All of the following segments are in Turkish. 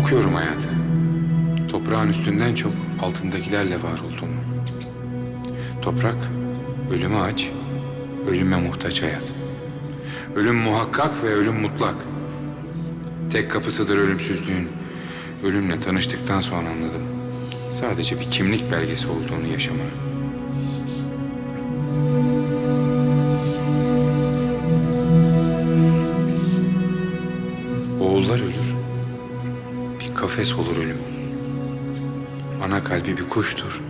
Okuyorum hayatı. Toprağın üstünden çok altındakilerle var olduğumu. Toprak, ölüme aç, ölüme muhtaç hayat. Ölüm muhakkak ve ölüm mutlak. Tek kapısıdır ölümsüzlüğün. Ölümle tanıştıktan sonra anladım. Sadece bir kimlik belgesi olduğunu yaşamanın. Oğullar ölür. Bir kafes olur ölüm. Ana kalbi bir kuştur.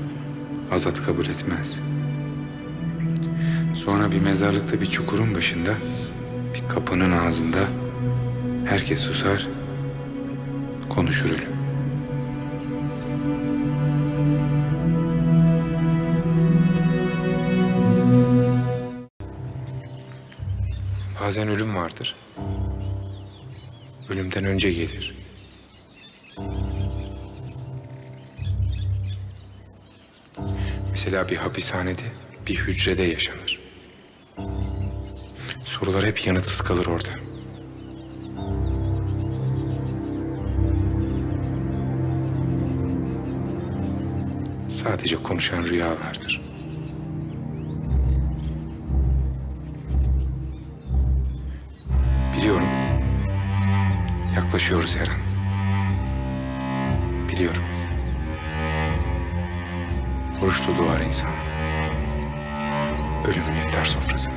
Azat kabul etmez. Sonra bir mezarlıkta bir çukurun başında, bir kapının ağzında herkes susar, konuşur ölüm. Bazen ölüm vardır. Ölümden önce gelir. Mesela bir hapishanede, bir hücrede yaşanır. Sorular hep yanıtsız kalır orada. Sadece konuşan rüyalardır. Biliyorum. Yaklaşıyoruz her an. Biliyorum. Oruç tutuğu var insan. Ölümün iftar sofrası.